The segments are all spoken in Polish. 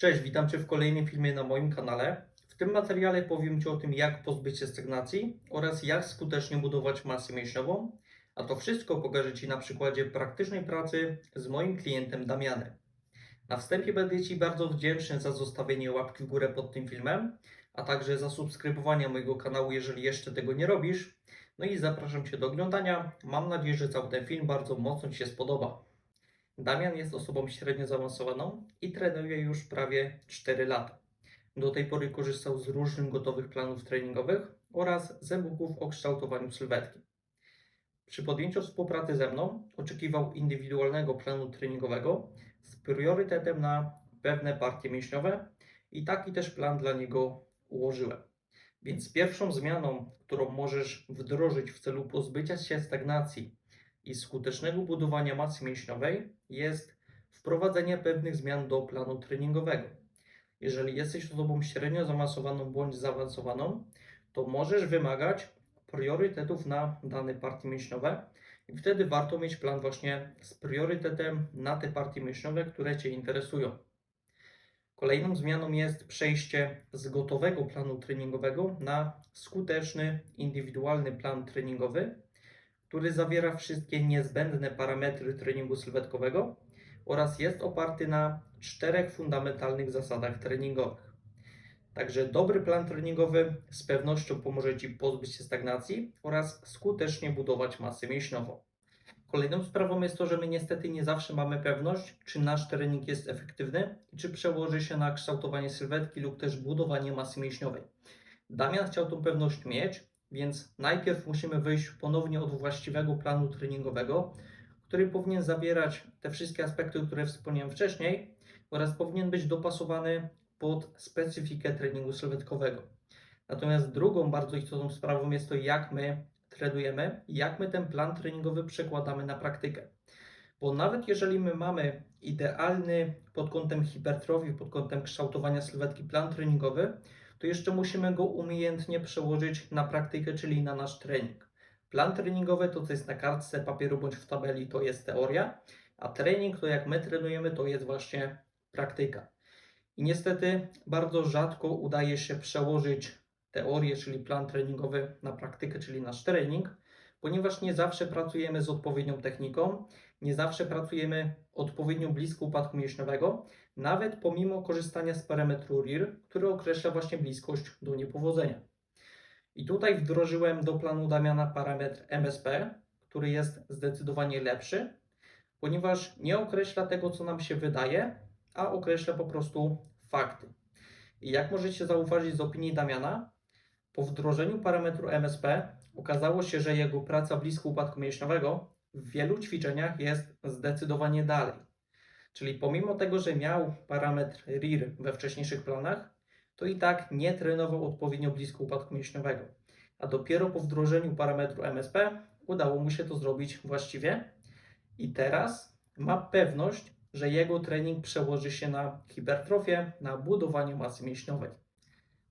Cześć, witam Cię w kolejnym filmie na moim kanale. W tym materiale powiem Ci o tym, jak pozbyć się stagnacji oraz jak skutecznie budować masę mięśniową, a to wszystko pokażę Ci na przykładzie praktycznej pracy z moim klientem Damianem. Na wstępie będę Ci bardzo wdzięczny za zostawienie łapki w górę pod tym filmem, a także za subskrybowanie mojego kanału, jeżeli jeszcze tego nie robisz. No i zapraszam Cię do oglądania. Mam nadzieję, że cały ten film bardzo mocno Ci się spodoba. Damian jest osobą średnio zaawansowaną i trenuje już prawie 4 lata. Do tej pory korzystał z różnych gotowych planów treningowych oraz z e-booków o kształtowaniu sylwetki. Przy podjęciu współpracy ze mną oczekiwał indywidualnego planu treningowego z priorytetem na pewne partie mięśniowe i taki też plan dla niego ułożyłem. Więc pierwszą zmianą, którą możesz wdrożyć w celu pozbycia się stagnacji i skutecznego budowania masy mięśniowej jest wprowadzenie pewnych zmian do planu treningowego. Jeżeli jesteś osobą średnio zaawansowaną bądź zaawansowaną, to możesz wymagać priorytetów na dane partie mięśniowe i wtedy warto mieć plan właśnie z priorytetem na te partie mięśniowe, które Cię interesują. Kolejną zmianą jest przejście z gotowego planu treningowego na skuteczny, indywidualny plan treningowy, który zawiera wszystkie niezbędne parametry treningu sylwetkowego oraz jest oparty na czterech fundamentalnych zasadach treningowych. Także dobry plan treningowy z pewnością pomoże Ci pozbyć się stagnacji oraz skutecznie budować masę mięśniową. Kolejną sprawą jest to, że my niestety nie zawsze mamy pewność, czy nasz trening jest efektywny i czy przełoży się na kształtowanie sylwetki lub też budowanie masy mięśniowej. Damian chciał tą pewność mieć, więc najpierw musimy wyjść ponownie od właściwego planu treningowego, który powinien zawierać te wszystkie aspekty, które wspomniałem wcześniej, oraz powinien być dopasowany pod specyfikę treningu sylwetkowego. Natomiast drugą bardzo istotną sprawą jest to, jak my trenujemy, jak my ten plan treningowy przekładamy na praktykę. Bo nawet jeżeli my mamy idealny pod kątem hipertrofii, pod kątem kształtowania sylwetki plan treningowy, to jeszcze musimy go umiejętnie przełożyć na praktykę, czyli na nasz trening. Plan treningowy to, co jest na kartce papieru bądź w tabeli, to jest teoria, a trening, to jak my trenujemy, to jest właśnie praktyka. I niestety bardzo rzadko udaje się przełożyć teorię, czyli plan treningowy na praktykę, czyli nasz trening, ponieważ nie zawsze pracujemy z odpowiednią techniką, nie zawsze pracujemy odpowiednio blisko upadku mięśniowego, nawet pomimo korzystania z parametru RIR, który określa właśnie bliskość do niepowodzenia. I tutaj wdrożyłem do planu Damiana parametr MSP, który jest zdecydowanie lepszy, ponieważ nie określa tego, co nam się wydaje, a określa po prostu fakty. I jak możecie zauważyć z opinii Damiana, po wdrożeniu parametru MSP okazało się, że jego praca blisko upadku mięśniowego w wielu ćwiczeniach jest zdecydowanie dalej. Czyli pomimo tego, że miał parametr RIR we wcześniejszych planach, to i tak nie trenował odpowiednio blisko upadku mięśniowego. A dopiero po wdrożeniu parametru MSP udało mu się to zrobić właściwie. I teraz ma pewność, że jego trening przełoży się na hipertrofię, na budowanie masy mięśniowej.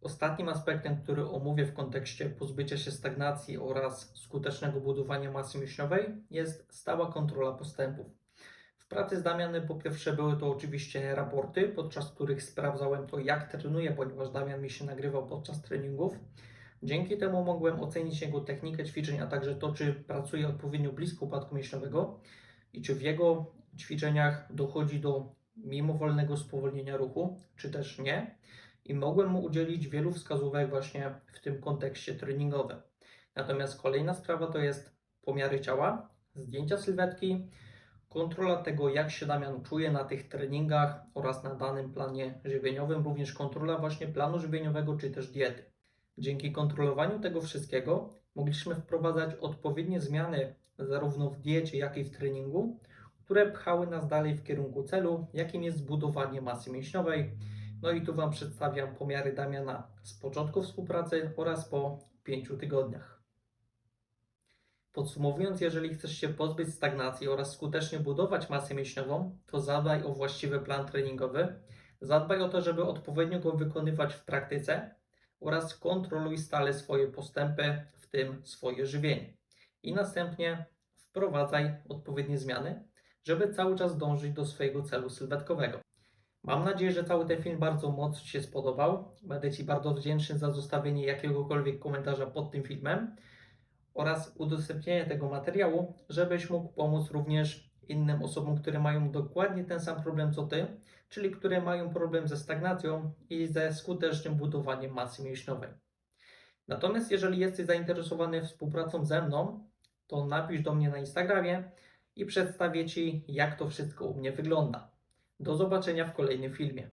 Ostatnim aspektem, który omówię w kontekście pozbycia się stagnacji oraz skutecznego budowania masy mięśniowej, jest stała kontrola postępów. Pracy z Damianem po pierwsze były to oczywiście raporty, podczas których sprawdzałem to, jak trenuję, ponieważ Damian mi się nagrywał podczas treningów. Dzięki temu mogłem ocenić jego technikę ćwiczeń, a także to, czy pracuje odpowiednio blisko upadku mięśniowego i czy w jego ćwiczeniach dochodzi do mimowolnego spowolnienia ruchu, czy też nie. I mogłem mu udzielić wielu wskazówek właśnie w tym kontekście treningowym. Natomiast kolejna sprawa to jest pomiary ciała, zdjęcia sylwetki, kontrola tego, jak się Damian czuje na tych treningach oraz na danym planie żywieniowym, również kontrola właśnie planu żywieniowego czy też diety. Dzięki kontrolowaniu tego wszystkiego mogliśmy wprowadzać odpowiednie zmiany zarówno w diecie, jak i w treningu, które pchały nas dalej w kierunku celu, jakim jest zbudowanie masy mięśniowej. No i tu Wam przedstawiam pomiary Damiana z początku współpracy oraz po 5 tygodniach. Podsumowując, jeżeli chcesz się pozbyć stagnacji oraz skutecznie budować masę mięśniową, to zadbaj o właściwy plan treningowy, zadbaj o to, żeby odpowiednio go wykonywać w praktyce oraz kontroluj stale swoje postępy, w tym swoje żywienie. I następnie wprowadzaj odpowiednie zmiany, żeby cały czas dążyć do swojego celu sylwetkowego. Mam nadzieję, że cały ten film bardzo mocno Ci się spodobał. Będę Ci bardzo wdzięczny za zostawienie jakiegokolwiek komentarza pod tym filmem oraz udostępnienie tego materiału, żebyś mógł pomóc również innym osobom, które mają dokładnie ten sam problem co Ty, czyli które mają problem ze stagnacją i ze skutecznym budowaniem masy mięśniowej. Natomiast jeżeli jesteś zainteresowany współpracą ze mną, to napisz do mnie na Instagramie i przedstawię Ci, jak to wszystko u mnie wygląda. Do zobaczenia w kolejnym filmie.